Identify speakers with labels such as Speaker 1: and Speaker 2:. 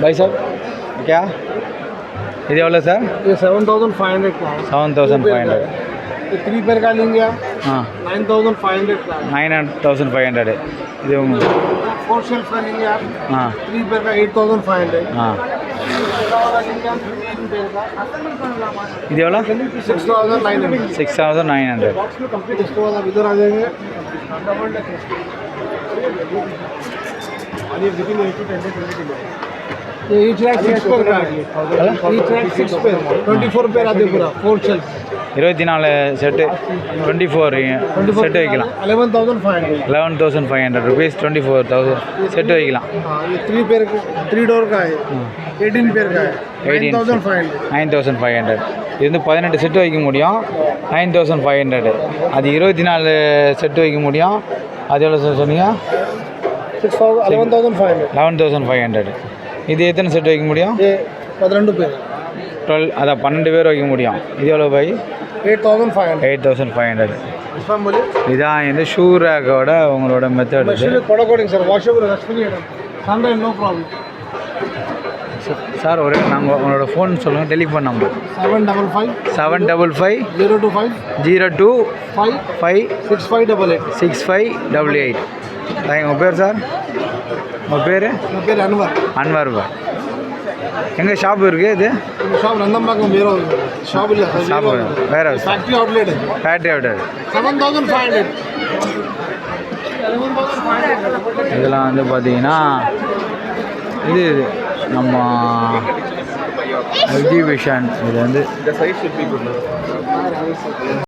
Speaker 1: भाई साहब क्या?
Speaker 2: ఇది ఎవరో seven seven thousand five
Speaker 1: hundred seven thousand five
Speaker 2: hundred three pair का लेंगे आप। नाइन थाउज़ेंड फाइव हंड्रेड का
Speaker 1: नाइन थाउज़ेंड फाइव हंड्रेड ఇది
Speaker 2: फोर शेल्फ का लेंगे आप।
Speaker 1: हाँ।
Speaker 2: थ्री पेयर का एट थाउज़ेंड फाइव हंड्रेड
Speaker 1: हाँ।
Speaker 2: इधर वाला? Six
Speaker 1: thousand nine hundred six
Speaker 2: thousand nine hundred इधर आ जाएँगे। ये ईच रैक सिक्स पेयर का है each rack six pair twenty four pair आते पूरा फोर शेल्फ
Speaker 1: இருபத்தி நாலு செட்டு டுவெண்ட்டி ஃபோர் செட்டு வைக்கலாம்
Speaker 2: eleven thousand five hundred
Speaker 1: eleven thousand five hundred rupees twenty four thousand set வைக்கலாம்
Speaker 2: हाँ ये थ्री पेयर थ्री डोर का है एटीन पेयर का है nine thousand five hundred
Speaker 1: nine thousand five hundred இது வந்து பதினெட்டு செட்டு வைக்க முடியும் நைன் தௌசண்ட் ஃபைவ் ஹண்ட்ரட் அது இருபத்தி நாலு செட்டு வைக்க முடியும் அது எவ்வளோ சார் சொன்னீங்க
Speaker 2: Six thousand eleven thousand five hundred
Speaker 1: eleven thousand five hundred இது எத்தனை செட் வைக்க முடியும்?
Speaker 2: பதினெண்டு பேர்.
Speaker 1: டுவெல் அதான் பன்னெண்டு பேர் வைக்க முடியும். இது எவ்வளோ by?
Speaker 2: Eight thousand
Speaker 1: five hundred eight thousand
Speaker 2: five hundred
Speaker 1: இதான் இந்த ஷூ ரேக்கோட உங்களோட மெத்தட்
Speaker 2: கொடை சார் வாஷ் பண்ணி சண்டை நோ ப்ராப்ளம்
Speaker 1: சார் ஒரு நாங்கள் உங்களோட ஃபோன் சொல்லுங்கள் telephone number
Speaker 2: seven double five
Speaker 1: seven double five
Speaker 2: zero two five
Speaker 1: zero two
Speaker 2: five
Speaker 1: five
Speaker 2: six five double eight
Speaker 1: six five double eight உங்கள் பேர் சார்? உங்கள் பேர்?
Speaker 2: உங்கள் பேர் அன்வர்.
Speaker 1: அன்வர் பாய் எங்கே ஷாப் இருக்குது இது?
Speaker 2: ஷாப் நந்தம்பாக்கம் வேற ஷாப் இல்லை
Speaker 1: ஷாப் வேற.
Speaker 2: Factory outlet
Speaker 1: factory outlet
Speaker 2: seven thousand five hundred
Speaker 1: இதெல்லாம் வந்து பார்த்தீங்கன்னா இது இது. நம்ம எக்ஸிபிஷன் இது வந்து